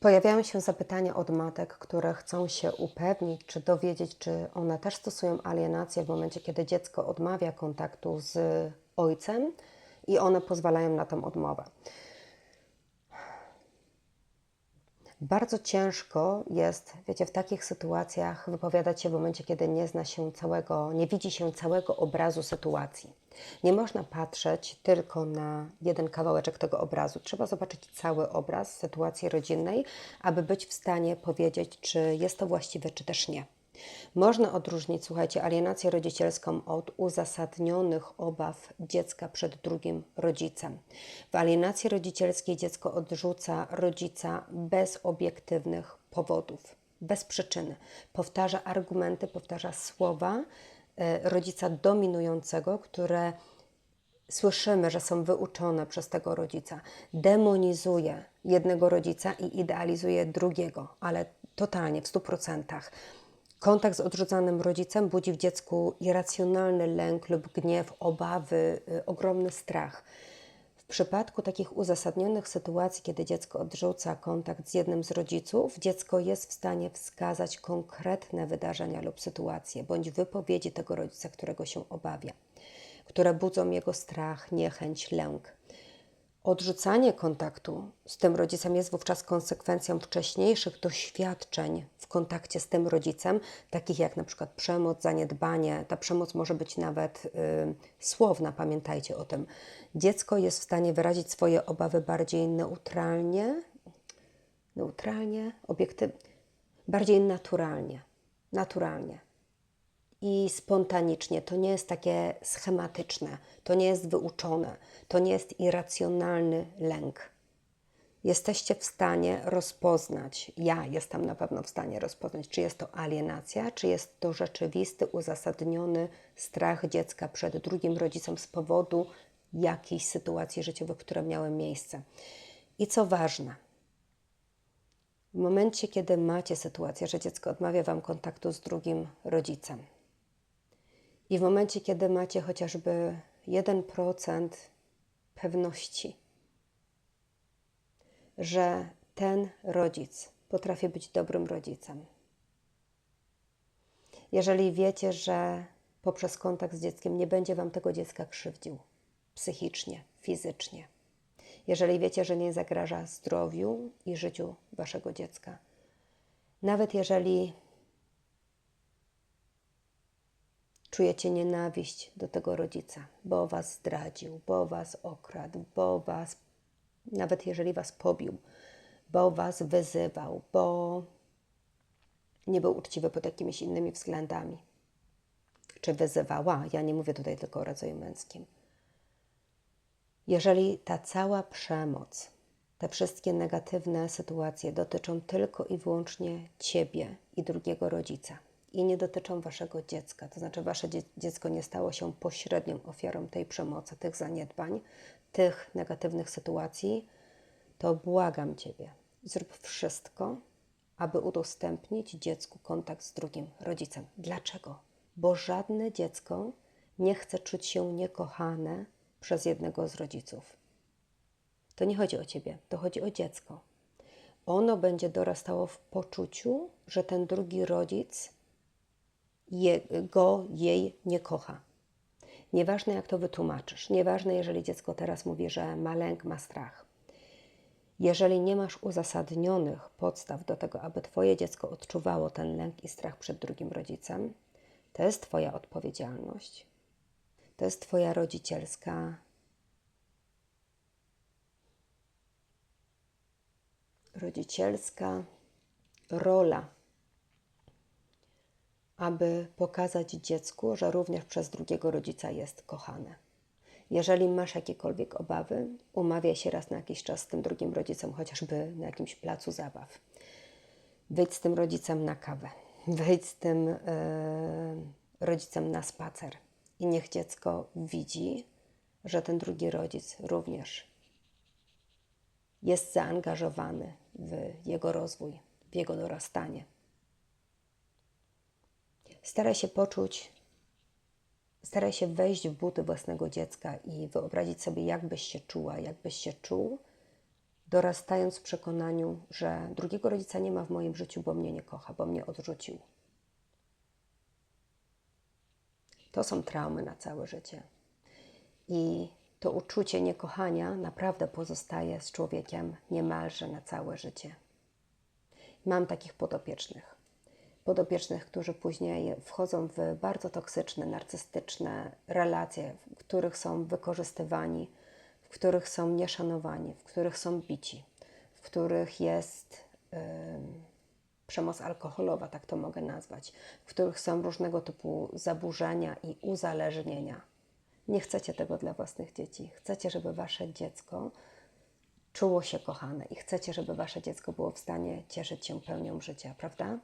Pojawiają się zapytania od matek, które chcą się upewnić, czy dowiedzieć, czy one też stosują alienację w momencie, kiedy dziecko odmawia kontaktu z ojcem i one pozwalają na tą odmowę. Bardzo ciężko jest, wiecie, w takich sytuacjach wypowiadać się w momencie, kiedy nie zna się całego, nie widzi się całego obrazu sytuacji. Nie można patrzeć tylko na jeden kawałeczek tego obrazu. Trzeba zobaczyć cały obraz sytuacji rodzinnej, aby być w stanie powiedzieć, czy jest to właściwe, czy też nie. Można odróżnić, słuchajcie, alienację rodzicielską od uzasadnionych obaw dziecka przed drugim rodzicem. W alienacji rodzicielskiej dziecko odrzuca rodzica bez obiektywnych powodów, bez przyczyny. Powtarza argumenty, powtarza słowa e, rodzica dominującego, które słyszymy, że są wyuczone przez tego rodzica. Demonizuje jednego rodzica i idealizuje drugiego, ale totalnie, w stu procentach. Kontakt z odrzucanym rodzicem budzi w dziecku irracjonalny lęk lub gniew, obawy, y, ogromny strach. W przypadku takich uzasadnionych sytuacji, kiedy dziecko odrzuca kontakt z jednym z rodziców, dziecko jest w stanie wskazać konkretne wydarzenia lub sytuacje bądź wypowiedzi tego rodzica, którego się obawia, które budzą jego strach, niechęć, lęk. Odrzucanie kontaktu z tym rodzicem jest wówczas konsekwencją wcześniejszych doświadczeń w kontakcie z tym rodzicem, takich jak na przykład przemoc, zaniedbanie. Ta przemoc może być nawet y, słowna, pamiętajcie o tym. Dziecko jest w stanie wyrazić swoje obawy bardziej neutralnie, neutralnie, obiektywnie, bardziej naturalnie. Naturalnie i spontanicznie. To nie jest takie schematyczne, to nie jest wyuczone, to nie jest irracjonalny lęk. Jesteście w stanie rozpoznać, ja jestem na pewno w stanie rozpoznać, czy jest to alienacja, czy jest to rzeczywisty, uzasadniony strach dziecka przed drugim rodzicem z powodu jakiejś sytuacji życiowej, które miały miejsce. I co ważne, w momencie, kiedy macie sytuację, że dziecko odmawia Wam kontaktu z drugim rodzicem, i w momencie, kiedy macie chociażby 1% pewności, że ten rodzic potrafi być dobrym rodzicem, jeżeli wiecie, że poprzez kontakt z dzieckiem nie będzie Wam tego dziecka krzywdził psychicznie, fizycznie, jeżeli wiecie, że nie zagraża zdrowiu i życiu Waszego dziecka, nawet jeżeli czujecie nienawiść do tego rodzica, bo was zdradził, bo was okradł, bo was, nawet jeżeli was pobił, bo was wyzywał, bo nie był uczciwy pod jakimiś innymi względami. Czy wyzywała? Ja nie mówię tutaj tylko o rodzaju męskim. Jeżeli ta cała przemoc, te wszystkie negatywne sytuacje dotyczą tylko i wyłącznie ciebie i drugiego rodzica, i nie dotyczą waszego dziecka. To znaczy, wasze dziecko nie stało się pośrednią ofiarą tej przemocy, tych zaniedbań, tych negatywnych sytuacji, to błagam ciebie, zrób wszystko, aby udostępnić dziecku kontakt z drugim rodzicem. Dlaczego? Bo żadne dziecko nie chce czuć się niekochane przez jednego z rodziców. To nie chodzi o ciebie, to chodzi o dziecko. Ono będzie dorastało w poczuciu, że ten drugi rodzic jego, jej nie kocha. Nieważne jak to wytłumaczysz, nieważne jeżeli dziecko teraz mówi, że ma lęk, ma strach. Jeżeli nie masz uzasadnionych podstaw do tego, aby Twoje dziecko odczuwało ten lęk i strach przed drugim rodzicem, to jest Twoja odpowiedzialność. To jest Twoja rodzicielska rodzicielska rola aby pokazać dziecku, że również przez drugiego rodzica jest kochane. Jeżeli masz jakiekolwiek obawy, umawiaj się raz na jakiś czas z tym drugim rodzicem, chociażby na jakimś placu zabaw. Wyjdź z tym rodzicem na kawę, wyjdź z tym yy, rodzicem na spacer i niech dziecko widzi, że ten drugi rodzic również jest zaangażowany w jego rozwój, w jego dorastanie. Staraj się poczuć, staraj się wejść w buty własnego dziecka i wyobrazić sobie, jak byś się czuła, jak byś się czuł, dorastając w przekonaniu, że drugiego rodzica nie ma w moim życiu, bo mnie nie kocha, bo mnie odrzucił. To są traumy na całe życie. I to uczucie niekochania naprawdę pozostaje z człowiekiem niemalże na całe życie. Mam takich podopiecznych. Podopiecznych, którzy później wchodzą w bardzo toksyczne, narcystyczne relacje, w których są wykorzystywani, w których są nieszanowani, w których są bici, w których jest przemoc alkoholowa, tak to mogę nazwać, w których są różnego typu zaburzenia i uzależnienia. Nie chcecie tego dla własnych dzieci. Chcecie, żeby wasze dziecko czuło się kochane i chcecie, żeby wasze dziecko było w stanie cieszyć się pełnią życia, prawda?